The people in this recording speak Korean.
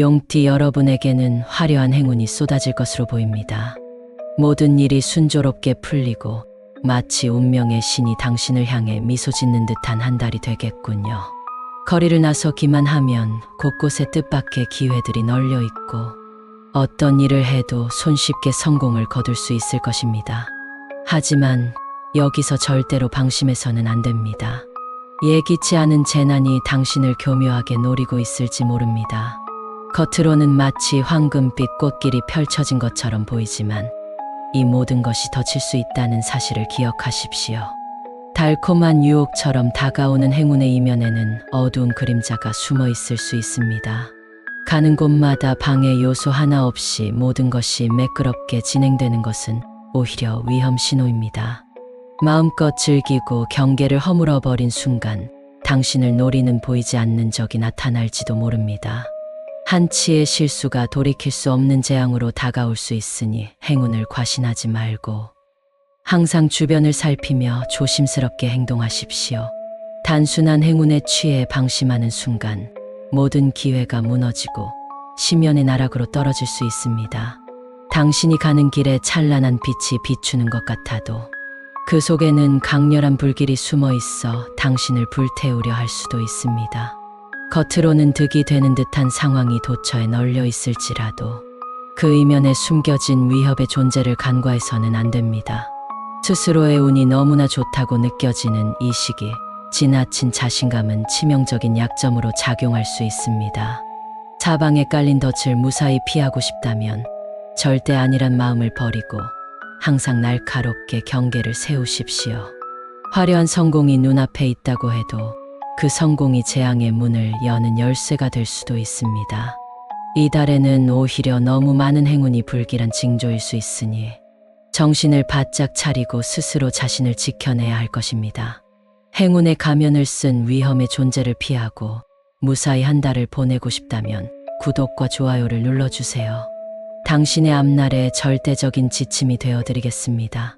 용띠 여러분에게는 화려한 행운이 쏟아질 것으로 보입니다. 모든 일이 순조롭게 풀리고 마치 운명의 신이 당신을 향해 미소 짓는 듯한 한 달이 되겠군요. 거리를 나서기만 하면 곳곳에 뜻밖의 기회들이 널려 있고 어떤 일을 해도 손쉽게 성공을 거둘 수 있을 것입니다. 하지만 여기서 절대로 방심해서는 안 됩니다. 예기치 않은 재난이 당신을 교묘하게 노리고 있을지 모릅니다. 겉으로는 마치 황금빛 꽃길이 펼쳐진 것처럼 보이지만 이 모든 것이 덧칠 수 있다는 사실을 기억하십시오. 달콤한 유혹처럼 다가오는 행운의 이면에는 어두운 그림자가 숨어 있을 수 있습니다. 가는 곳마다 방해 요소 하나 없이 모든 것이 매끄럽게 진행되는 것은 오히려 위험 신호입니다. 마음껏 즐기고 경계를 허물어버린 순간 당신을 노리는 보이지 않는 적이 나타날지도 모릅니다. 한치의 실수가 돌이킬 수 없는 재앙으로 다가올 수 있으니 행운을 과신하지 말고 항상 주변을 살피며 조심스럽게 행동하십시오. 단순한 행운에 취해 방심하는 순간 모든 기회가 무너지고 심연의 나락으로 떨어질 수 있습니다. 당신이 가는 길에 찬란한 빛이 비추는 것 같아도 그 속에는 강렬한 불길이 숨어 있어 당신을 불태우려 할 수도 있습니다. 겉으로는 득이 되는 듯한 상황이 도처에 널려 있을지라도 그 이면에 숨겨진 위협의 존재를 간과해서는 안 됩니다. 스스로의 운이 너무나 좋다고 느껴지는 이 시기, 지나친 자신감은 치명적인 약점으로 작용할 수 있습니다. 사방에 깔린 덫을 무사히 피하고 싶다면 절대 아니란 마음을 버리고 항상 날카롭게 경계를 세우십시오. 화려한 성공이 눈앞에 있다고 해도 그 성공이 재앙의 문을 여는 열쇠가 될 수도 있습니다. 이달에는 오히려 너무 많은 행운이 불길한 징조일 수 있으니 정신을 바짝 차리고 스스로 자신을 지켜내야 할 것입니다. 행운의 가면을 쓴 위험의 존재를 피하고 무사히 한 달을 보내고 싶다면 구독과 좋아요를 눌러주세요. 당신의 앞날에 절대적인 지침이 되어드리겠습니다.